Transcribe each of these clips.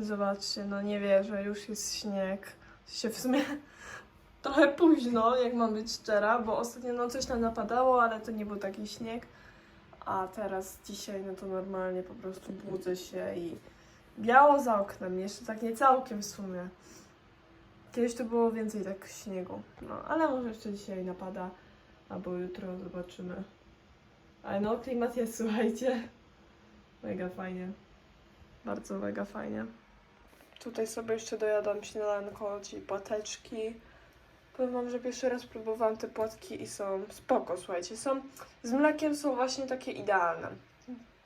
Zobaczcie, no nie wierzę, już jest śnieg. Się w sumie trochę późno, jak mam być szczera, bo ostatnio no coś tam napadało, ale to nie był taki śnieg. A teraz dzisiaj no to normalnie po prostu budzę się i biało za oknem, jeszcze tak nie całkiem w sumie. Kiedyś to było więcej tak śniegu, no ale może jeszcze dzisiaj napada, albo jutro zobaczymy. Ale no klimat jest, słuchajcie, mega fajnie. Bardzo mega fajnie. Tutaj sobie jeszcze dojadam śniadanko, czyli płateczki. Powiem wam, że pierwszy raz próbowałam te płatki i są spoko, słuchajcie. Są, z mlekiem są właśnie takie idealne.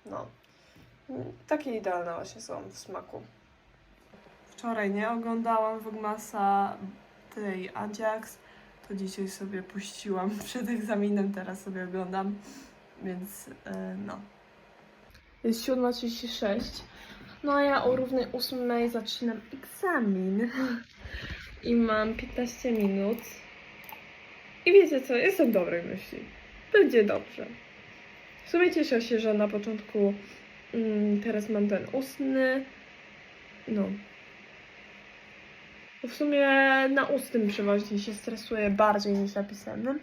No. Takie idealne właśnie są w smaku. Wczoraj nie oglądałam Vlogmasa tej Ajax, to dzisiaj sobie puściłam przed egzaminem, teraz sobie oglądam, więc yy, no. Jest 7.36. No a ja o równej 8 zaczynam egzamin. I mam 15 minut. I wiecie co, jestem dobrej myśli. Będzie dobrze. W sumie cieszę się, że na początku mm, teraz mam ten ustny. No. Bo w sumie na ustnym przeważnie się stresuję bardziej niż na pisemnym.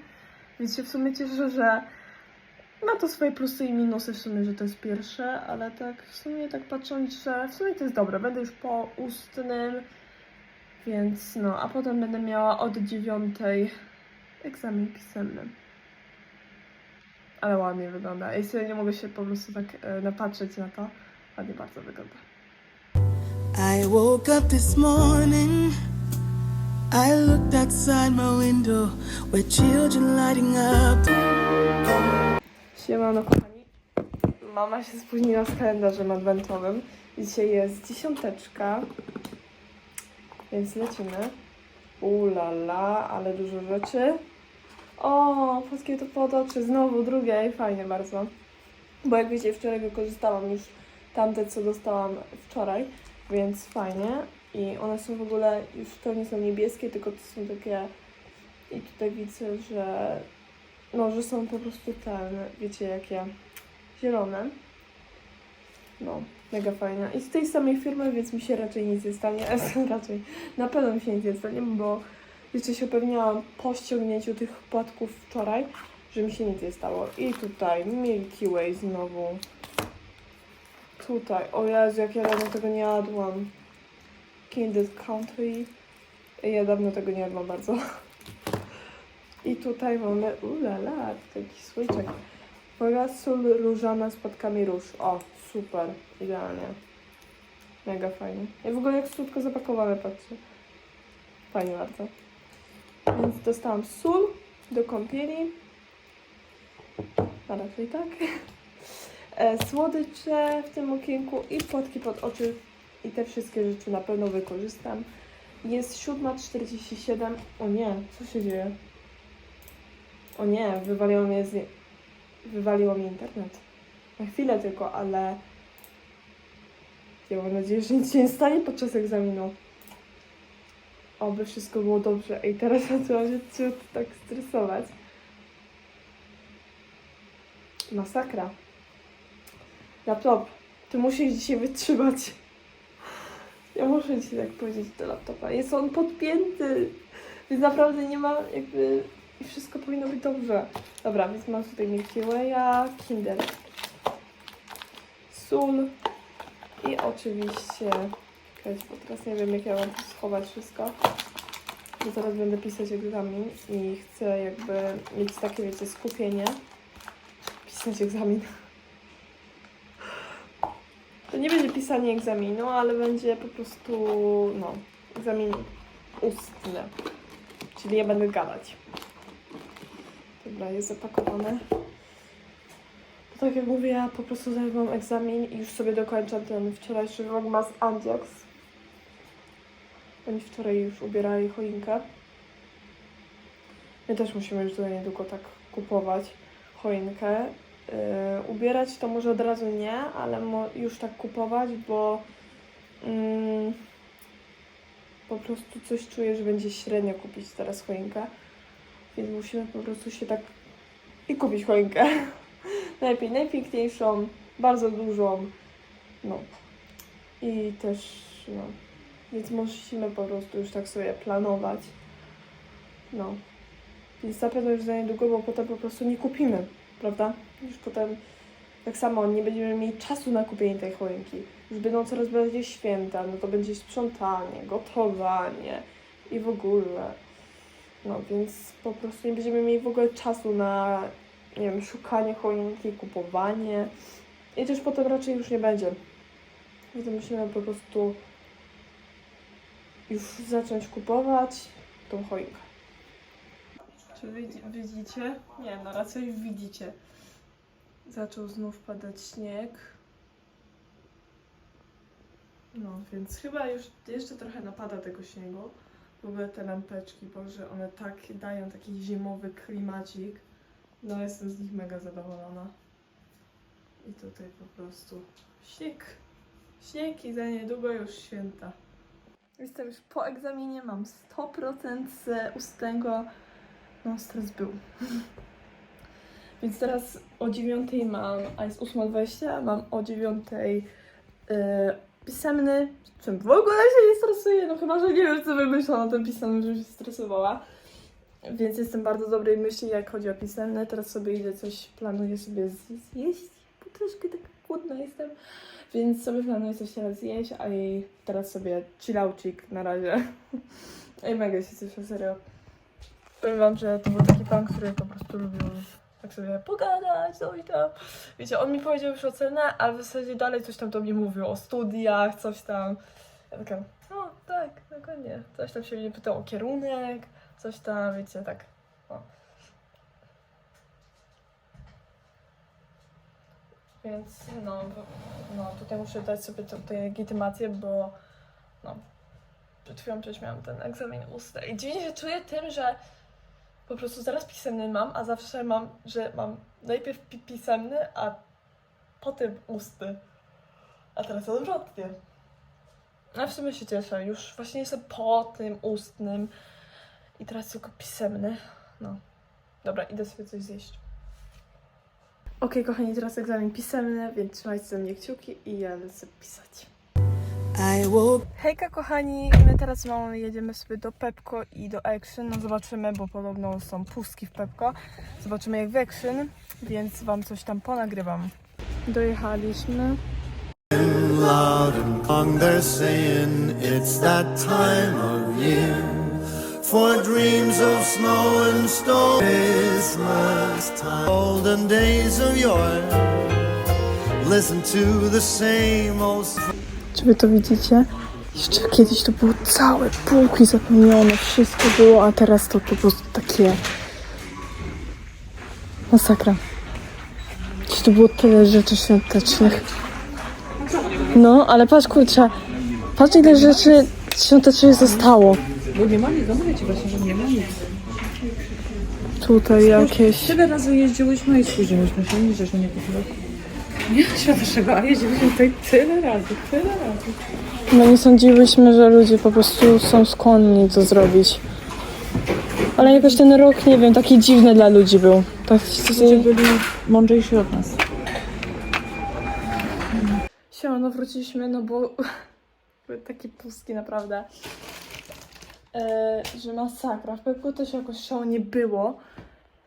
Więc się w sumie cieszę, że to swoje plusy i minusy w sumie, że to jest pierwsze, ale tak w sumie tak patrząc, że w sumie to jest dobre. Będę już po ustnym, więc no, a potem będę miała od dziewiątej egzamin pisemny. Ale ładnie wygląda. I sobie nie mogę się po prostu tak e, napatrzeć na to. Ładnie bardzo wygląda. I woke up this morning. I looked outside my window with children lighting up. Siemano kochani. Mama się spóźniła z kalendarzem adwentowym. Dzisiaj jest dziesiąteczka. Więc lecimy. Ulala, ale dużo rzeczy. O, polskie to pod oczy. Znowu drugie i fajnie bardzo. Bo jak wiecie, wczoraj wykorzystałam już tamte, co dostałam wczoraj, więc fajnie. I one są w ogóle, już to nie są niebieskie, tylko to są takie... I tutaj widzę, że no, że są po prostu ten, wiecie jakie, zielone. No, mega fajne. I z tej samej firmy, więc mi się raczej nic nie stanie. raczej, na pewno mi się nic nie stanie, bo jeszcze się upewniałam po ściągnięciu tych płatków wczoraj, że mi się nic nie stało. I tutaj Milky Way znowu. Tutaj, o Jezu, jak ja dawno tego nie jadłam. Kinder Country. Ja dawno tego nie jadłam bardzo. I tutaj mamy, ulala, taki słoiczek. Uwaga, sól różana z płatkami róż. O, super, idealnie. Mega fajnie. I w ogóle jak słodko zapakowane, patrzcie. Fajnie bardzo. Więc dostałam sól do kąpieli. A raczej tak. E, Słodycze w tym okienku i płatki pod oczy. I te wszystkie rzeczy na pewno wykorzystam. Jest 7.47. O nie, co się dzieje? O nie, wywaliło mnie z... Wywaliło internet. Na chwilę tylko, ale... Ja mam nadzieję, że nic się nie stanie podczas egzaminu. Oby wszystko było dobrze. I teraz zaczęłam się ciut tak stresować. Masakra. Laptop, ty musisz dzisiaj wytrzymać. Ja muszę ci tak powiedzieć do laptopa. Jest on podpięty. Więc naprawdę nie ma jakby i wszystko powinno być dobrze. Dobra, więc mam tutaj Milky Way'a, Kinder, sól i oczywiście, czekajcie, bo teraz nie wiem jak ja mam tu schować wszystko, bo zaraz będę pisać egzamin i chcę jakby mieć takie, wiecie, skupienie, pisać egzamin. To nie będzie pisanie egzaminu, ale będzie po prostu, no, egzamin ustny, czyli ja będę gadać. Dobra, jest zapakowane. Tak jak mówię, ja po prostu zajmę egzamin i już sobie dokończam ten wczorajszy vlogmas Andiax. Oni wczoraj już ubierali choinkę. My też musimy już za niedługo tak kupować choinkę. Yy, ubierać to może od razu nie, ale już tak kupować, bo mm, po prostu coś czuję, że będzie średnio kupić teraz choinkę. Więc musimy po prostu się tak i kupić choinkę. Najlepiej najpiękniejszą, bardzo dużą. No. I też No. Więc musimy po prostu już tak sobie planować. No. Więc na pewno już za niedługo, bo potem po prostu nie kupimy, prawda? Już potem tak samo nie będziemy mieli czasu na kupienie tej choinki. Już będą coraz bardziej święta, no to będzie sprzątanie, gotowanie i w ogóle. No więc po prostu nie będziemy mieli w ogóle czasu na, nie wiem, szukanie choinki, kupowanie. I też potem raczej już nie będzie. Więc musimy po prostu już zacząć kupować tą choinkę. Czy widzi, widzicie? Nie, no raczej widzicie. Zaczął znów padać śnieg. No, więc chyba już jeszcze trochę napada tego śniegu. W ogóle te lampeczki, Boże, one tak dają taki zimowy klimacik. No, jestem z nich mega zadowolona. I tutaj po prostu śnieg. Śnieg i za niedługo już święta. Jestem już po egzaminie, mam 100% z ustnego. No, stres był. Więc teraz o 9 mam, a jest 8.20, mam o 9 yy, pisemny, czym w ogóle się nie stresuję, no chyba, że nie wiem, co wymyślałam na tym pisemnym, żebym się stresowała. Więc jestem bardzo dobrej myśli, jak chodzi o pisemne. Teraz sobie idę coś, planuję sobie zjeść, bo troszkę tak głodna jestem. Więc sobie planuję coś teraz zjeść, a jej teraz sobie chillaucik na razie. Ej, mega się cieszę, serio. Powiem wam, że to był taki pan, który po prostu lubił tak sobie pogadać, coś tam. Wiecie, on mi powiedział już ocenę, ale w zasadzie dalej coś tam do mnie mówił o studiach, coś tam. Ja taka, no tak, dokładnie. Coś tam się mnie pytał o kierunek, coś tam, wiecie, tak. O. Więc no, no tutaj muszę dać sobie tę legitymację, bo no, przed chwilą przecież miałam ten egzamin ustny i dziwnie się czuję tym, że po prostu zaraz pisemny mam, a zawsze mam, że mam najpierw pi- pisemny, a potem ustny. A teraz odwrotnie. A w sumie się cieszę, już właśnie jestem po tym ustnym i teraz tylko pisemny. No. Dobra, idę sobie coś zjeść. Okej, kochani, teraz egzamin pisemny, więc trzymajcie ze mnie kciuki i ja lecę pisać. Hejka kochani, my teraz z mamą jedziemy sobie do Pepko i do Action. No zobaczymy, bo podobno są pustki w Pepko. Zobaczymy jak w Action, więc wam coś tam ponagrywam. Dojechaliśmy. loud and long they're saying it's that time of year for dreams of snow and storm Christmas time olden days of yore listen to the same old Czy wy to widzicie? Jeszcze kiedyś to było całe półki zapełnione, wszystko było, a teraz to po prostu takie... Masakra. Gdzieś to było tyle rzeczy świątecznych. No, ale patrz kurczę, patrz ile rzeczy świątecznych zostało. Bo nie ma nic, no mówię ci właśnie, że nie ma nic. Tutaj jakieś... Tyle razy jeździłyśmy i spóźniłyśmy się, nic żeśmy nie kupiły. Nie ma światowego, a jeździłyśmy tutaj tyle razy, tyle razy. No nie sądziłyśmy, że ludzie po prostu są skłonni to zrobić. Ale jakoś ten rok, nie wiem, taki dziwny dla ludzi był. Tak, Ludzie byli mądrzejsi od nas. Siema, no wróciliśmy, no bo były takie pustki naprawdę, e, że masakra. W Pepku też jakoś szału nie było.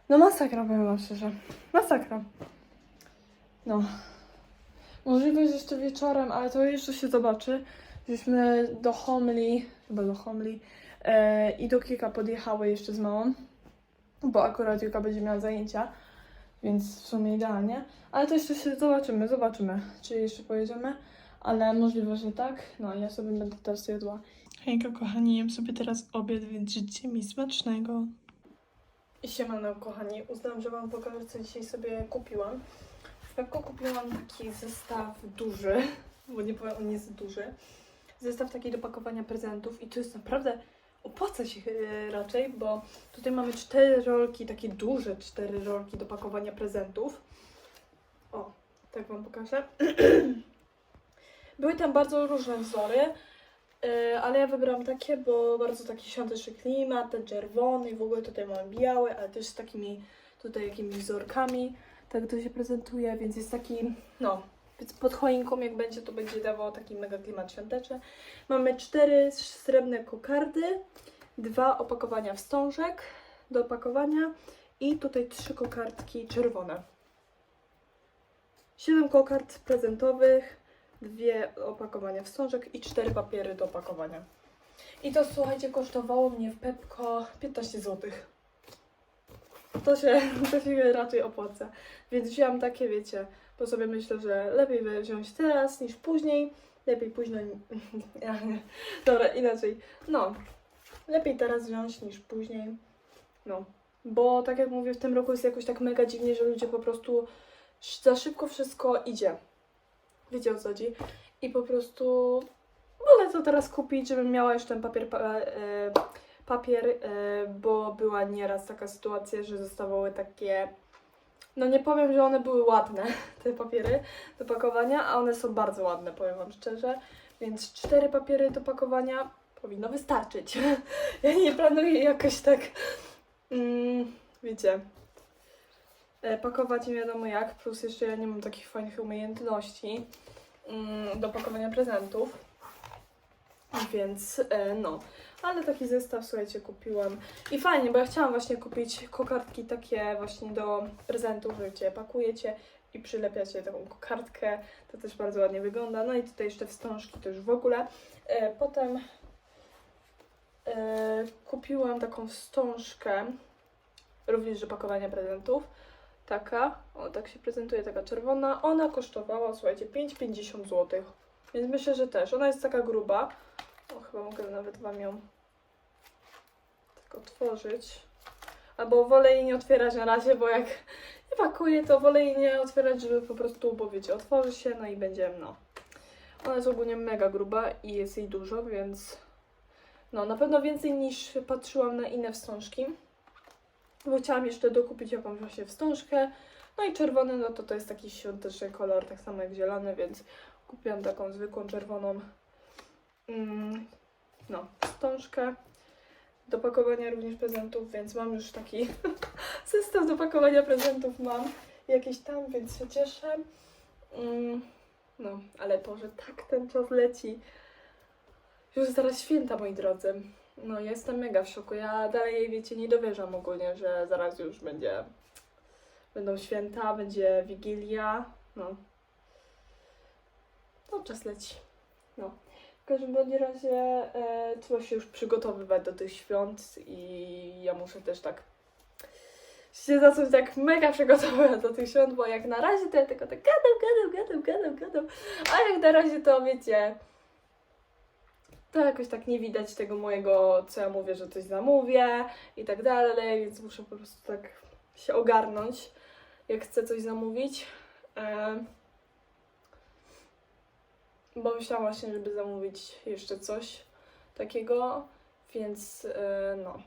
No masakra, powiem wam szczerze. Masakra. No. Możliwe, że jeszcze wieczorem, ale to jeszcze się zobaczy. Żeśmy do Homli, chyba do Homli e, i do Kika podjechały jeszcze z małą, bo akurat Juka będzie miała zajęcia, więc w sumie idealnie. Ale to jeszcze się zobaczymy, zobaczymy, czy jeszcze pojedziemy, ale możliwe, że tak. No, ja sobie będę teraz jadła. Hejka, kochani, jem sobie teraz obiad, więc życzcie mi smacznego. Siemano, kochani, uznałam, że wam pokażę, co dzisiaj sobie kupiłam. Pepko kupiłam taki zestaw duży, bo nie powiem, on jest duży. Zestaw taki do pakowania prezentów i to jest naprawdę, opłaca się e, raczej, bo tutaj mamy cztery rolki, takie duże cztery rolki do pakowania prezentów. O, tak wam pokażę. Były tam bardzo różne wzory, yy, ale ja wybrałam takie, bo bardzo taki świąteczny klimat, ten czerwony i w ogóle tutaj mamy białe, ale też z takimi tutaj jakimiś wzorkami. Tak to się prezentuje, więc jest taki, no, pod choinką jak będzie, to będzie dawało taki mega klimat świąteczny. Mamy cztery srebrne kokardy, dwa opakowania wstążek do opakowania i tutaj trzy kokardki czerwone. Siedem kokard prezentowych, dwie opakowania wstążek i cztery papiery do opakowania. I to słuchajcie, kosztowało mnie w Pepko 15 zł. To się, to się raczej opłaca. Więc wzięłam takie, wiecie, bo sobie myślę, że lepiej wziąć teraz niż później. Lepiej późno. Dobra, inaczej. No, lepiej teraz wziąć niż później. No, bo tak jak mówię, w tym roku jest jakoś tak mega dziwnie, że ludzie po prostu za szybko wszystko idzie. Wiecie o co chodzi? I po prostu wolę to teraz kupić, żebym miała już ten papier, pa, e, papier e, bo była nieraz taka sytuacja, że zostawały takie no nie powiem, że one były ładne, te papiery do pakowania, a one są bardzo ładne, powiem Wam szczerze. Więc cztery papiery do pakowania powinno wystarczyć. ja nie planuję jakoś tak, mm, wiecie, e, pakować nie wiadomo jak, plus jeszcze ja nie mam takich fajnych umiejętności mm, do pakowania prezentów. Więc e, no, ale taki zestaw, słuchajcie, kupiłam. I fajnie, bo ja chciałam właśnie kupić kokardki takie właśnie do prezentów, wiecie, pakujecie i przylepiacie taką kokardkę. To też bardzo ładnie wygląda. No i tutaj jeszcze wstążki to już w ogóle. E, potem e, kupiłam taką wstążkę, również do pakowania prezentów. Taka, o tak się prezentuje, taka czerwona. Ona kosztowała, słuchajcie, 5,50 zł. Więc myślę, że też. Ona jest taka gruba. O, chyba mogę nawet Wam ją otworzyć. Albo wolę jej nie otwierać na razie, bo jak nie pakuję, to wolę jej nie otwierać, żeby po prostu, bo wiecie, otworzy się, no i będzie, no. Ona jest ogólnie mega gruba i jest jej dużo, więc no, na pewno więcej niż patrzyłam na inne wstążki. Bo chciałam jeszcze dokupić jakąś właśnie wstążkę. No i czerwony, no to to jest taki świąteczny kolor, tak samo jak zielony, więc kupiłam taką zwykłą czerwoną mm, no, wstążkę do pakowania również prezentów, więc mam już taki zestaw do pakowania prezentów mam jakiś tam, więc się cieszę. Mm, no, ale Boże, tak ten czas leci. Już zaraz święta, moi drodzy. No, jestem mega w szoku. Ja dalej, wiecie, nie dowierzam ogólnie, że zaraz już będzie będą święta, będzie Wigilia. No. No, czas leci. No. Każdym bądź razie e, trzeba się już przygotowywać do tych świąt i ja muszę też tak się zacząć tak mega przygotowywać do tych świąt, bo jak na razie to ja tylko tak gadam, gadam, gadam, gadam, gadam, a jak na razie to wiecie, to jakoś tak nie widać tego mojego, co ja mówię, że coś zamówię i tak dalej, więc muszę po prostu tak się ogarnąć, jak chcę coś zamówić. E, bo myślałam właśnie, żeby zamówić jeszcze coś takiego, więc e, no.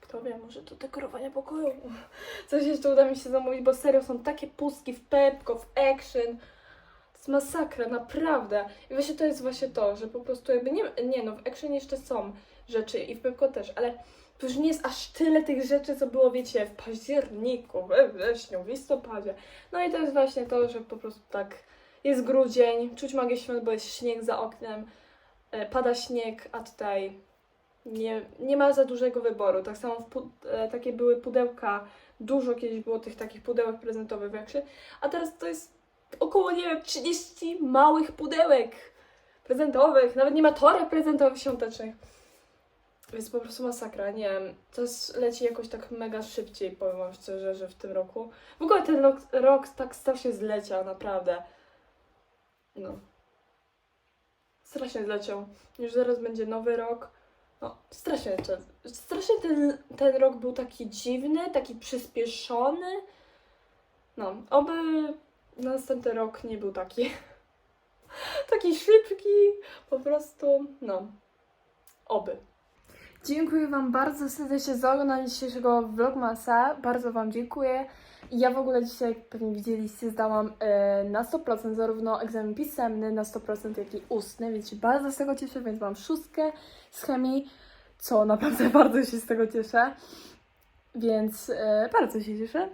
Kto wie, może do dekorowania pokoju. Coś jeszcze uda mi się zamówić, bo serio są takie pustki w Pepko, w Action. To jest masakra, naprawdę. I właśnie to jest właśnie to, że po prostu jakby nie, nie no, w Action jeszcze są rzeczy i w Pepko też, ale to już nie jest aż tyle tych rzeczy, co było, wiecie, w październiku, we wrześniu, w listopadzie. No i to jest właśnie to, że po prostu tak jest grudzień, czuć magię świąt, bo jest śnieg za oknem, e, pada śnieg, a tutaj nie, nie ma za dużego wyboru. Tak samo e, takie były pudełka, dużo kiedyś było tych takich pudełek prezentowych a teraz to jest około, nie wiem, 30 małych pudełek prezentowych, nawet nie ma toreb prezentowych świątecznych. Więc po prostu masakra, nie wiem, to leci jakoś tak mega szybciej, powiem wam szczerze, że w tym roku. W ogóle ten rok, rok tak strasznie zleciał, naprawdę. No. Strasznie zleciał. Już zaraz będzie nowy rok. No, strasznie, strasznie ten, ten rok był taki dziwny, taki przyspieszony. No, oby następny rok nie był taki. taki szybki, po prostu, no. Oby. Dziękuję Wam bardzo serdecznie za oglądanie dzisiejszego vlogmasa. Bardzo Wam dziękuję. Ja w ogóle dzisiaj, jak pewnie widzieliście, zdałam e, na 100% zarówno egzamin pisemny na 100%, jak i ustny, więc się bardzo z tego cieszę, więc mam szóstkę z chemii, co naprawdę bardzo się z tego cieszę. Więc e, bardzo się cieszę.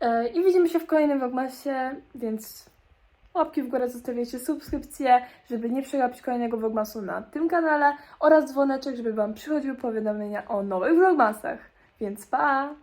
E, I widzimy się w kolejnym vlogmasie, więc Łapki w górę, zostawiacie subskrypcję, żeby nie przegapić kolejnego vlogmasu na tym kanale oraz dzwoneczek, żeby Wam przychodziły powiadomienia o nowych vlogmasach. Więc pa!